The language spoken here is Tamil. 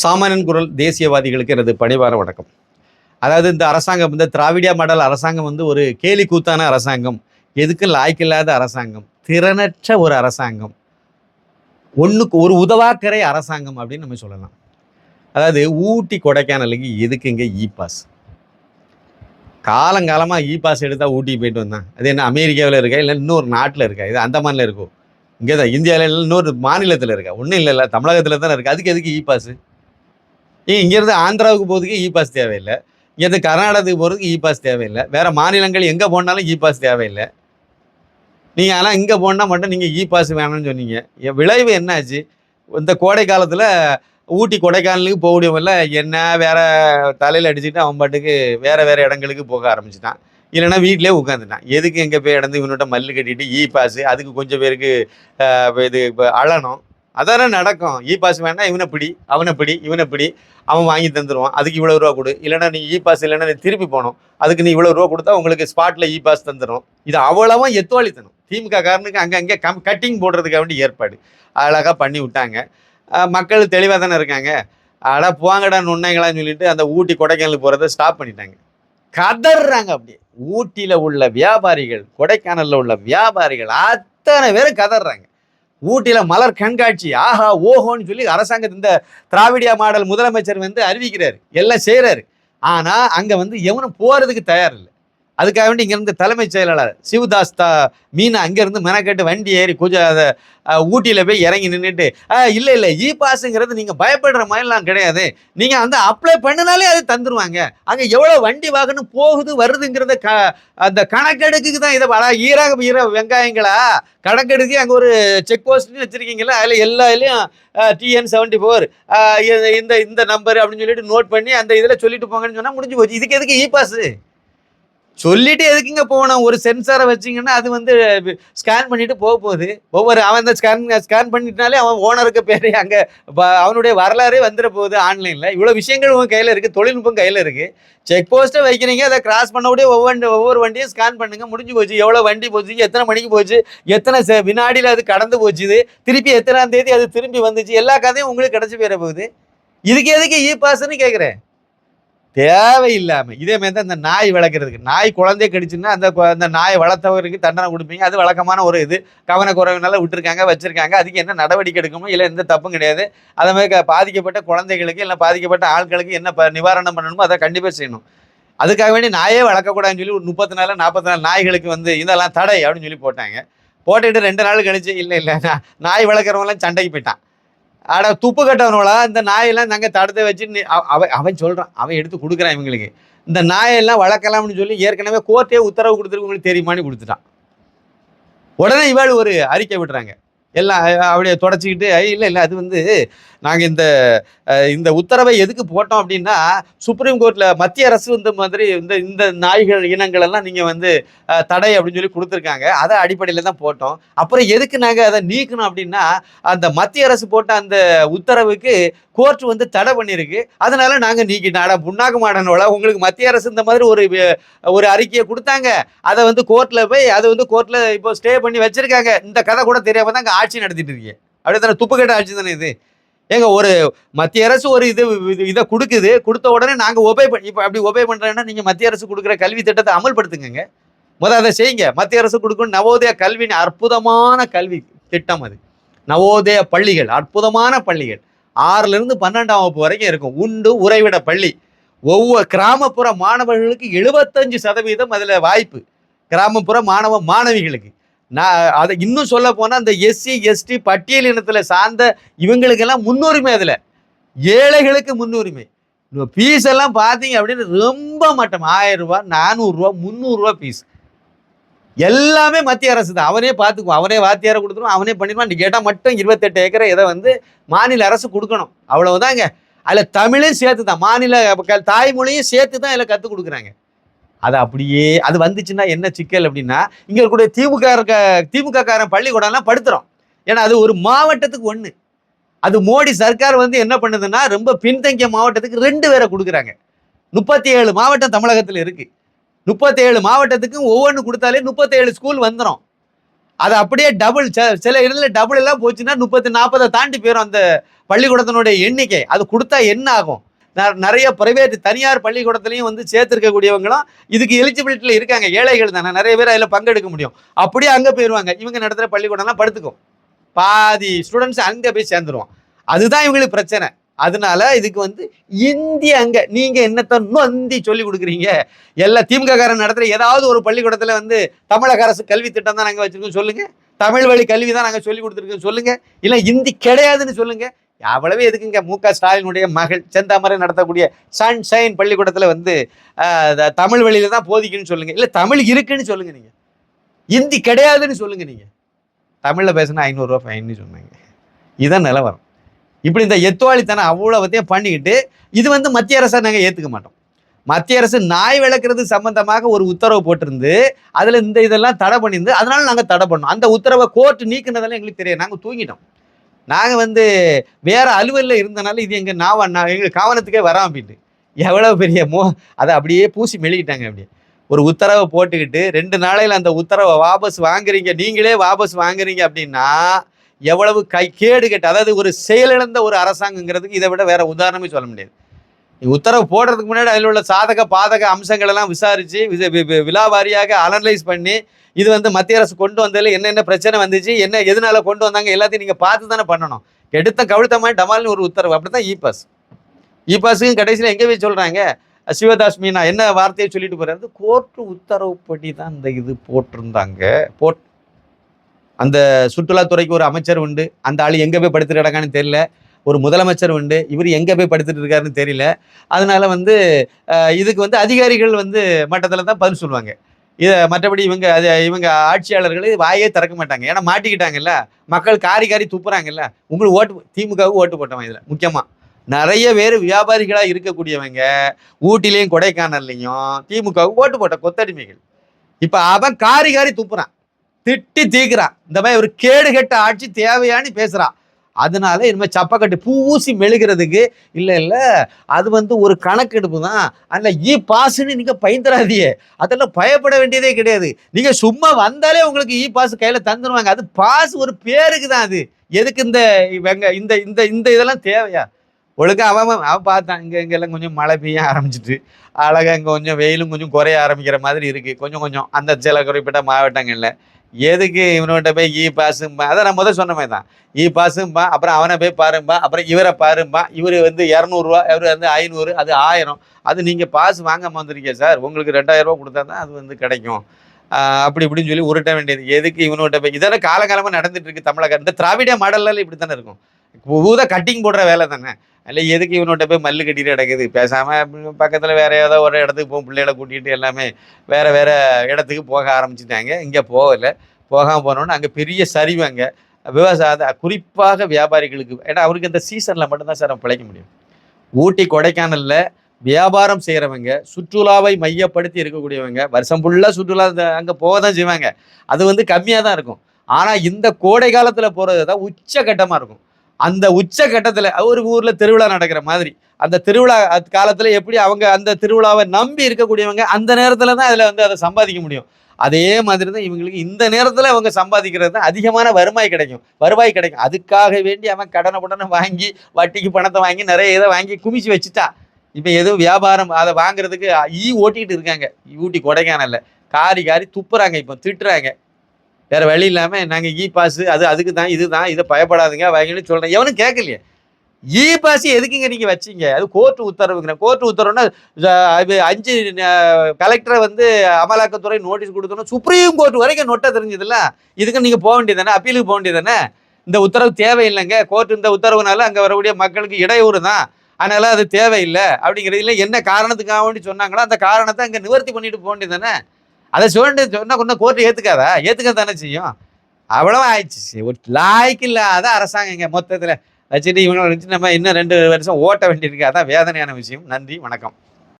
சாமானியன் குரல் தேசியவாதிகளுக்கு எனது பணிவார வணக்கம். அதாவது இந்த அரசாங்கம் இந்த திராவிடியா மாடல் அரசாங்கம் வந்து ஒரு கேலி கூத்தான அரசாங்கம். எதுக்கு லாய்க்கில்லாத அரசாங்கம். திறனற்ற ஒரு அரசாங்கம். ஒன்றுக்கு ஒரு உதவாக்கரை அரசாங்கம் அப்படின்னு நம்ம சொல்லலாம். அதாவது ஊட்டி கொடைக்கானலுக்கு எதுக்குங்க இ பாஸ் காலங்காலமாக இ பாஸ் எடுத்தால் ஊட்டி போயிட்டு வந்தான். அது என்ன அமெரிக்காவில் இருக்கா? இல்லை இன்னொரு நாட்டில் இருக்கா? இது அந்தமானில் இருக்கும் இங்கே தான் இந்தியாவில் இல்லை இன்னொரு மாநிலத்தில் இருக்கா? ஒன்றும் இல்லை இல்லை தமிழகத்தில் தானே இருக்குது அதுக்கு எதுக்கு இ பாஸ் இங்கேருந்து ஆந்திராவுக்கு போகிறதுக்கு இ பாஸ் தேவையில்லை. இங்கேருந்து கர்நாடகத்துக்கு போகிறதுக்கு இ பாஸ் தேவையில்லை. வேறு மாநிலங்கள் எங்கே போனாலும் இ பாஸ் தேவையில்லை. நீங்கள் ஆனால் இங்கே போனால் மட்டும் நீங்கள் இ பாஸ் வேணும்னு சொன்னீங்க. என் விளைவு என்னாச்சு? இந்த கோடை காலத்தில் ஊட்டி கொடைக்கானலுக்கு போக என்ன வேற தலையில் அடிச்சுட்டு அவன் பாட்டுக்கு வேறு வேறு இடங்களுக்கு போக ஆரம்பிச்சிட்டான். இல்லைன்னா வீட்டிலே உட்காந்துட்டான் எதுக்கு எங்கே போய் இடந்து இவன்கிட்ட மல்லு கட்டிட்டு இ பாஸ் அதுக்கு கொஞ்சம் பேருக்கு இது இப்போ அழணும். அதானே நடக்கும். E இ பாஸ் வேணா இவனை பிடி அவனை பிடி இவனை பிடி அவன் வாங்கி தந்துடுவான் அதுக்கு இவ்வளோ ரூபா கொடு. இல்லைன்னா நீ e இ பாஸ் இல்லைன்னா நீ திருப்பி போகணும். அதுக்கு நீ இவ்வளோ ரூபா கொடுத்தா உங்களுக்கு ஸ்பாட்டில் இ e பாஸ் தந்துடும் இது அவ்வளவும் எத்துவாளித்தனம். திமுக காரனுக்கு அங்கே அங்கே கம் கட்டிங் போடுறதுக்காக வேண்டி ஏற்பாடு. அழகாக பண்ணி விட்டாங்க. மக்கள் தெளிவாக தானே இருக்காங்க. அட போங்கடா நுண்ணைங்களான்னு சொல்லிட்டு அந்த ஊட்டி கொடைக்கானலுக்கு போகிறத ஸ்டாப் பண்ணிட்டாங்க. கதறாங்க அப்படியே. ஊட்டியில் உள்ள வியாபாரிகள் கொடைக்கானலில் உள்ள வியாபாரிகள் அத்தனை பேரும் கதறாங்க ஊட்டியில் மலர் கண்காட்சி ஆஹா ஓஹோன்னு சொல்லி அரசாங்கத்து இந்த திராவிடியா மாடல் முதலமைச்சர் வந்து அறிவிக்கிறாரு எல்லாம் செய்கிறாரு ஆனால் அங்கே வந்து எவனும் போகிறதுக்கு தயார் இல்லை அதுக்காக வேண்டி இங்கேருந்து தலைமைச் செயலாளர் சிவதாஸ் தா மீனா அங்கேருந்து மெனக்கெட்டு வண்டி ஏறி கொஞ்சம் அதை ஊட்டியில் போய் இறங்கி நின்றுட்டு இல்லை இல்லை இ பாஸுங்கிறது நீங்கள் பயப்படுற மாதிரிலாம் கிடையாது. நீங்கள் வந்து அப்ளை பண்ணினாலே அது தந்துருவாங்க. அங்கே எவ்வளோ வண்டி வாகனம் போகுது வருதுங்கிறத க அந்த கணக்கெடுக்குக்கு தான் இதை வர ஈராக ஈர வெங்காயங்களா? கணக்கெடுக்கு அங்கே ஒரு செக் போஸ்ட்னு வச்சுருக்கீங்களா அதில் எல்லா இதுலேயும் டிஎன் செவன்ட்டி ஃபோர் இந்த இந்த நம்பர் அப்படின்னு சொல்லிட்டு நோட் பண்ணி அந்த இதில் சொல்லிட்டு போங்கன்னு சொன்னால் முடிஞ்சு போச்சு. இதுக்கு எதுக்கு இ பாஸு சொல்லிட்டு எதுக்குங்க போகணும்? ஒரு சென்சாரை வச்சிங்கன்னா அது வந்து ஸ்கேன் பண்ணிட்டு போக போகுது. ஒவ்வொரு அவன் அந்த ஸ்கேன் ஸ்கேன் பண்ணிட்டாலே அவன் ஓனருக்கு பேர் அங்கே அவனுடைய வரலாறே வந்துட போகுது ஆன்லைனில் இவ்வளோ விஷயங்கள் உங்கள் கையில் இருக்குது தொழில்நுட்பம் கையில் இருக்குது செக் போஸ்ட்டை வைக்கிறீங்க அதை கிராஸ் பண்ணக்கூடிய ஒவ்வொரு ஒவ்வொரு வண்டியும் ஸ்கேன் பண்ணுங்க. முடிஞ்சு போச்சு. எவ்வளோ வண்டி போச்சு எத்தனை மணிக்கு போச்சு எத்தனை செ- வினாடியில் அது கடந்து போச்சுது திருப்பி எத்தனாம் தேதி அது திரும்பி வந்துச்சு எல்லா கதையும் உங்களுக்கு கிடச்சி போயிட போகுது. இதுக்கு எதுக்கு இ பாஸ்ன்னு கேட்குறேன் தேவையில்லாம இதே மாதிரி தான் இந்த நாய் வளர்க்குறதுக்கு. நாய் குழந்தைய கடிச்சுன்னா அந்த அந்த நாயை வளர்த்தவருக்கு தண்டனை கொடுப்பீங்க. அது வழக்கமான ஒரு இது. கவனக்குறைவுனால விட்டுருக்காங்க வச்சுருக்காங்க. அதுக்கு என்ன நடவடிக்கை எடுக்கணும் இல்லை எந்த தப்பும் கிடையாது. அதே மாதிரி க- பாதிக்கப்பட்ட குழந்தைகளுக்கு இல்லை பாதிக்கப்பட்ட ஆட்களுக்கு என்ன ப நிவாரணம் பண்ணணுமோ அதை கண்டிப்பாக செய்யணும். அதுக்காக வேண்டி நாயே வளர்க்கக்கூடாதுன்னு சொல்லி ஒரு முப்பத்தி நாலு நாற்பத்தி நாலு நாய்களுக்கு வந்து இதெல்லாம் தடை அப்படின்னு சொல்லி போட்டாங்க. போட்டுட்டு ரெண்டு நாள் கழிச்சு இல்லை இல்லை நாய் வளர்க்குறவங்களாம் சண்டைக்கு போயிட்டான். அட துப்பு கட்டவனோட இந்த நாயெல்லாம் நாங்கள் தடுத்து வச்சு அவ- அவன் அவன் சொல்கிறான் அவன் எடுத்து கொடுக்குறான் இவங்களுக்கு. இந்த நாயெல்லாம் வளர்க்கலாம்னு சொல்லி ஏற்கனவே கோர்ட்டே உத்தரவு கொடுத்துருக்கு உங்களுக்கு தெரியுமான்னு கொடுத்துட்டான். உடனே இவாள் ஒரு அறிக்கை விடுறாங்க. எல்லாம் அப்படியே தொடச்சிக்கிட்டு இல்லை இல்லை அது வந்து நாங்கள் இந்த இந்த உத்தரவை எதுக்கு போட்டோம் அப்படின்னா சுப்ரீம் கோர்ட்டில் மத்திய அரசு இந்த மாதிரி இந்த இந்த நாய்கள் இனங்கள் எல்லாம் நீங்கள் வந்து தடை அப்படின்னு சொல்லி கொடுத்துருக்காங்க. அதை அடிப்படையில் தான் போட்டோம். அப்புறம் எதுக்கு நாங்கள் அதை நீக்கணும் அப்படின்னா அந்த மத்திய அரசு போட்ட அந்த உத்தரவுக்கு கோர்ட் வந்து தடை பண்ணியிருக்கு. அதனால நாங்கள் நீக்கிட்டோம். அட புண்ணாக்கு மாடனோட உங்களுக்கு மத்திய அரசு இந்த மாதிரி ஒரு ஒரு அறிக்கையை கொடுத்தாங்க. அதை வந்து கோர்ட்டில் போய் அதை வந்து கோர்ட்டில் இப்போ ஸ்டே பண்ணி வச்சுருக்காங்க. இந்த கதை கூட தெரியாம தான் ஆட்சி நடத்திட்டு இருக்கீங்க. அப்படியே தானே துப்புக்கட்ட ஆட்சி தானே இது? ஏங்க ஒரு மத்திய அரசு ஒரு இது இது- இதை கொடுக்குது. கொடுத்த உடனே நாங்கள் ஒபே பண்ணி இப்போ அப்படி ஒபே பண்ணுறேன்னா நீங்கள் மத்திய அரசு கொடுக்குற கல்வி திட்டத்தை அமல்படுத்துங்க முதல் அதை செய்யுங்க. மத்திய அரசு கொடுக்கும் நவோதய கல்வின்னு அற்புதமான கல்வி திட்டம் அது. நவோதய பள்ளிகள் அற்புதமான பள்ளிகள். ஆறுல இருந்து பன்னெண்டாம் வகுப்பு வரைக்கும் இருக்கும். உண்டு உறைவிட பள்ளி. ஒவ்வொரு கிராமப்புற மாணவர்களுக்கு எழுபத்தஞ்சு சதவீதம் அதில் வாய்ப்பு. கிராமப்புற மாணவ மாணவிகளுக்கு. நான் அதை இன்னும் சொல்ல போனால் அந்த எஸ்சி எஸ்டி பட்டியல் இனத்தில் சார்ந்த இவங்களுக்கெல்லாம் முன்னுரிமை அதில். ஏழைகளுக்கு முன்னுரிமை. ஃபீஸ் எல்லாம் பார்த்தீங்க அப்படின்னு ரொம்ப மட்டம் ஆயிரம் ரூபா நானூறுரூவா முந்நூறுரூவா ஃபீஸ் எல்லாமே மத்திய அரசு தான். அவனே பார்த்துக்குவான். அவனே வாத்தியாரை கொடுத்துருவோம் அவனே பண்ணிடுவான். நீ கேட்டால் மட்டும் இருபத்தெட்டு ஏக்கரை இதை வந்து மாநில அரசு கொடுக்கணும். அவ்வளவுதாங்க. அதில் தமிழையும் சேர்த்து தான் மாநில தாய்மொழியும் சேர்த்து தான் இதில் கற்றுக் கொடுக்குறாங்க. அது அப்படியே அது வந்துச்சுன்னா என்ன சிக்கல் அப்படின்னா இங்கே இருக்கக்கூடிய திமுக இருக்க திமுக காரன் பள்ளிக்கூடம்லாம் படுத்துறோம். ஏன்னா அது ஒரு மாவட்டத்துக்கு ஒன்று அது மோடி சர்க்கார் வந்து என்ன பண்ணுதுன்னா ரொம்ப பின்தங்கிய மாவட்டத்துக்கு ரெண்டு பேரை கொடுக்குறாங்க. முப்பத்தி ஏழு மாவட்டம் தமிழகத்தில் இருக்கு. முப்பத்தேழு மாவட்டத்துக்கும் ஒவ்வொன்று கொடுத்தாலே முப்பத்தேழு ஸ்கூல் வந்துடும் அது அப்படியே டபுள் சில இடத்துல டபுள் எல்லாம் போச்சுன்னா முப்பத்தி நாற்பதை தாண்டி போயிடும் அந்த பள்ளிக்கூடத்தினுடைய எண்ணிக்கை. அது கொடுத்தா என்ன ஆகும்? நிறைய பிரைவேட் தனியார் பள்ளிக்கூடத்துலையும் வந்து சேர்த்துருக்கக்கூடியவங்களும் இதுக்கு எலிஜிபிலிட்டியில் இருக்காங்க. ஏழைகள் தானே. நிறைய பேர் அதில் பங்கெடுக்க முடியும். அப்படியே அங்கே போயிடுவாங்க இவங்க நடத்துகிற பள்ளிக்கூடம்லாம் படுத்துக்கும். பாதி ஸ்டூடெண்ட்ஸ் அங்கே போய் சேர்ந்துருவோம் அதுதான் இவங்களுக்கு பிரச்சனை. அதனால இதுக்கு வந்து இந்திய அங்க நீங்க என்னத்த நொந்தி சொல்லி கொடுக்குறீங்க? எல்லா திமுக காரன் நடத்துற ஏதாவது ஒரு பள்ளிக்கூடத்துல வந்து தமிழக அரசு கல்வி திட்டம் தான் நாங்கள் வச்சிருக்கோம். சொல்லுங்க. தமிழ் வழி கல்வி தான் நாங்கள் சொல்லி கொடுத்துருக்கோம். சொல்லுங்க. இல்லை இந்தி கிடையாதுன்னு சொல்லுங்க. அவ்வளவு எதுக்குங்க? மு க ஸ்டாலினுடைய மகள் செந்தாமரை நடத்தக்கூடிய சன்ஷைன் பள்ளிக்கூடத்தில் வந்து த- தமிழ் வழியில தான் போதிக்குன்னு சொல்லுங்கள் இல்லை தமிழ் இருக்குன்னு சொல்லுங்க நீங்கள் இந்தி கிடையாதுன்னு சொல்லுங்க நீங்கள் தமிழில் பேசினா ஐநூறுரூவா ஃபைன்னு சொன்னாங்க. இதுதான் நிலவரம். இப்படி இந்த எத்துவாளித்தனம் அவ்வளோத்தையும் பண்ணிக்கிட்டு இது வந்து மத்திய அரசை நாங்கள் ஏற்றுக்க மாட்டோம். மத்திய அரசு நாய் விளக்குறது சம்பந்தமாக ஒரு உத்தரவு போட்டிருந்து அதில் இந்த இதெல்லாம் தடை பண்ணியிருந்து அதனால நாங்கள் தடை பண்ணோம். அந்த உத்தரவை கோர்ட் நீக்குனதெல்லாம் எங்களுக்கு தெரியாது. நாங்கள் தூங்கிட்டோம். நாங்கள் வந்து வேறு அலுவலில் இருந்தனால இது எங்கள் நாவ நான் எங்கள் காவனத்துக்கே வரோம் அப்படின்ட்டு எவ்வளோ பெரிய மோ அதை அப்படியே பூசி மெழுகிட்டாங்க அப்படியே. ஒரு உத்தரவை போட்டுக்கிட்டு ரெண்டு நாளையில் அந்த உத்தரவை வாபஸ் வாங்குறீங்க நீங்களே வாபஸ் வாங்குறீங்க அப்படின்னா எவ்வளவு கை கேடு கேட்டு அதாவது ஒரு செயலிழந்த ஒரு அரசாங்கங்கிறதுக்கு இதை விட வேற உதாரணமே சொல்ல முடியாது. உத்தரவு போடுறதுக்கு முன்னாடி அதில் உள்ள சாதக பாதக அம்சங்கள் எல்லாம் விசாரிச்சு விழாவாரியாக அனலைஸ் பண்ணி இது வந்து மத்திய அரசு கொண்டு வந்ததில் என்னென்ன பிரச்சனை வந்துச்சு என்ன எதனால கொண்டு வந்தாங்க எல்லாத்தையும் நீங்கள் பார்த்து தானே பண்ணணும். எடுத்த கவிழ்த்த மாதிரி டமால்னு ஒரு உத்தரவு. அப்படி தான் இபாஸ் இபாஸுக்கும் இ கடைசியில் எங்கே போய் சொல்கிறாங்க சிவதாஸ் மீனா என்ன வார்த்தையை சொல்லிட்டு போறாரு? கோர்ட்டு உத்தரவுப்படி தான் இந்த இது போட்டிருந்தாங்க. போட் அந்த சுற்றுலாத்துறைக்கு ஒரு அமைச்சர் உண்டு. அந்த ஆள் எங்கே போய் படுத்துட்டு கிடக்கான்னு தெரியல. ஒரு முதலமைச்சர் உண்டு. இவர் எங்கே போய் படுத்துட்டு இருக்காருன்னு தெரியல. அதனால வந்து இதுக்கு வந்து அதிகாரிகள் வந்து மட்டத்தில் தான் பதில் சொல்லுவாங்க. இதை மற்றபடி இவங்க அது இவங்க ஆட்சியாளர்கள் வாயே திறக்க மாட்டாங்க. ஏன்னா மாட்டிக்கிட்டாங்கல்ல. மக்கள் காரி காரி துப்புறாங்கல்ல. உங்களுக்கு ஓட்டு திமுகவுக்கு ஓட்டு போட்டவன் இதில் முக்கியமாக நிறைய பேர் வியாபாரிகளாக இருக்கக்கூடியவங்க ஊட்டிலையும் கொடைக்கானல்லையும் திமுகவுக்கு ஓட்டு போட்ட கொத்தடிமைகள். இப்போ அவன் காரி காரி துப்புறான். திட்டி தீக்குறான். இந்த மாதிரி ஒரு கேடு கெட்ட ஆட்சி தேவையான்னு பேசுகிறான் அதனால இனிமேல் சப்பக்கட்டு பூசி மெழுகிறதுக்கு இல்லை இல்லை அது வந்து ஒரு கணக்கெடுப்பு தான். அதில் இ பாஸ்ன்னு நீங்கள் பயந்துடாதியே அதெல்லாம் பயப்பட வேண்டியதே கிடையாது. நீங்கள் சும்மா வந்தாலே உங்களுக்கு இ பாஸ் கையில் தந்துடுவாங்க அது பாஸ் ஒரு பேருக்கு தான் அது. எதுக்கு இந்த வெங்க இந்த இந்த இந்த இதெல்லாம் தேவையா? ஒழுங்காக அவன் அவன் அவன் பார்த்தான். இங்கே இங்கெல்லாம் கொஞ்சம் மழை பெய்ய ஆரம்பிச்சிட்டு அழகாக இங்கே கொஞ்சம் வெயிலும் கொஞ்சம் குறைய ஆரம்பிக்கிற மாதிரி இருக்குது கொஞ்சம் கொஞ்சம் அந்த சில குறிப்பிட்ட மாவட்டங்களில். எதுக்கு இவனோட்ட போய் இ பாசும்பா? அதை நான் முதல் சொன்ன மாதிரி தான் இ பாஸும்பா அப்புறம் அவனை போய் பாரும்பா? அப்புறம் இவரை பாரும்பா? இவர் வந்து இரநூறுவா இவர் வந்து ஐநூறு அது ஆயிரம். அது நீங்கள் பாஸ் வாங்காமல் வந்திருக்கீங்க சார். உங்களுக்கு ரெண்டாயிரம் ரூபா கொடுத்தா தான் அது வந்து கிடைக்கும். அப்படி இப்படின்னு சொல்லி உருட்ட வேண்டியது. எதுக்கு இவனோட போய்? இதெல்லாம் காலகாலமாக நடந்துட்டு இருக்கு தமிழக இந்த திராவிட மாடல்லாம் இப்படி தானே இருக்கும். ஊத கட்டிங் போடுற வேலை தானே. இல்லை எதுக்கு இவனோட்ட போய் மல்லு கட்டிட்டு கிடக்குது? பேசாமல் பக்கத்தில் வேறு ஏதோ ஒரு இடத்துக்கு போகும். பிள்ளைகளை கூட்டிகிட்டு எல்லாமே வேறு வேறு இடத்துக்கு போக ஆரம்பிச்சிட்டாங்க. இங்கே போகலை. போகாமல் போனோன்னு அங்கே பெரிய சரிவு அங்கே. விவசாய குறிப்பாக வியாபாரிகளுக்கு ஏன்னா அவருக்கு இந்த சீசனில் மட்டும்தான் சார் அவன் பிழைக்க முடியும். ஊட்டி கொடைக்கானலில் வியாபாரம் செய்கிறவங்க சுற்றுலாவை மையப்படுத்தி இருக்கக்கூடியவங்க வருஷம் ஃபுல்லாக சுற்றுலா அங்கே போக தான் செய்வாங்க. அது வந்து கம்மியாக தான் இருக்கும். ஆனால் இந்த கோடை காலத்தில் போகிறது தான் உச்சகட்டமாக இருக்கும். அந்த உச்ச கட்டத்தில் ஒரு ஊரில் திருவிழா நடக்கிற மாதிரி. அந்த திருவிழா காலத்தில் எப்படி அவங்க அந்த திருவிழாவை நம்பி இருக்கக்கூடியவங்க அந்த நேரத்தில் தான் அதில் வந்து அதை சம்பாதிக்க முடியும். அதே மாதிரி தான் இவங்களுக்கு இந்த நேரத்தில் அவங்க சம்பாதிக்கிறது தான் அதிகமான வருமாய் கிடைக்கும். வருவாய் கிடைக்கும். அதுக்காக வேண்டி அவன் கடனை உடனே வாங்கி வட்டிக்கு பணத்தை வாங்கி நிறைய இதை வாங்கி குமிச்சு வச்சுட்டான் இப்போ எதுவும் வியாபாரம் அதை வாங்குறதுக்கு ஈ ஓட்டிகிட்டு இருக்காங்க. ஊட்டி கொடைக்கானல்ல. காரி காரி துப்புறாங்க இப்போ திட்டுறாங்க. வேற வழி இல்லாமல் நாங்கள் இ e பாஸ் அது அதுக்கு தான் இது தான் இதை பயப்படாதுங்க வாங்கன்னு சொல்கிறேன் எவனும் கேட்கலையே இ e பாஸ் எதுக்குங்க நீங்கள் வச்சீங்க? அது கோர்ட்டு உத்தரவுங்கிற கோர்ட்டு உத்தரவுன்னா அஞ்சு கலெக்டரை வந்து அமலாக்கத்துறை நோட்டீஸ் கொடுத்தோன்னா சுப்ரீம் கோர்ட் வரைக்கும் நொட்டை தெரிஞ்சதில்ல? இதுக்கு நீங்கள் போக வேண்டியதானே அப்பீலுக்கு போக வேண்டியதானே இந்த உத்தரவு தேவையில்லைங்க. கோர்ட் இந்த உத்தரவுனால அங்கே வரக்கூடிய மக்களுக்கு இடையூறு தான். அதனால அது தேவையில்லை. அப்படிங்கிறதுல என்ன காரணத்துக்காக வேண்டி சொன்னாங்களோ அந்த காரணத்தை அங்கே நிவர்த்தி பண்ணிட்டு போக வேண்டியதானே அதை சொல்லி சொன்னால் கொண்டு கோர்ட்டு ஏற்றுக்காதா ஏற்றுக்க தானே செய்யும்? அவ்வளோவா ஆயிடுச்சு. ஒரு லாய்க்கு இல்லாத அரசாங்கம் இங்கே மொத்தத்தில் வச்சுட்டு இவங்களை வச்சு நம்ம இன்னும் ரெண்டு வருஷம் ஓட்ட வேண்டியிருக்கு. அதான் வேதனையான விஷயம். நன்றி வணக்கம்.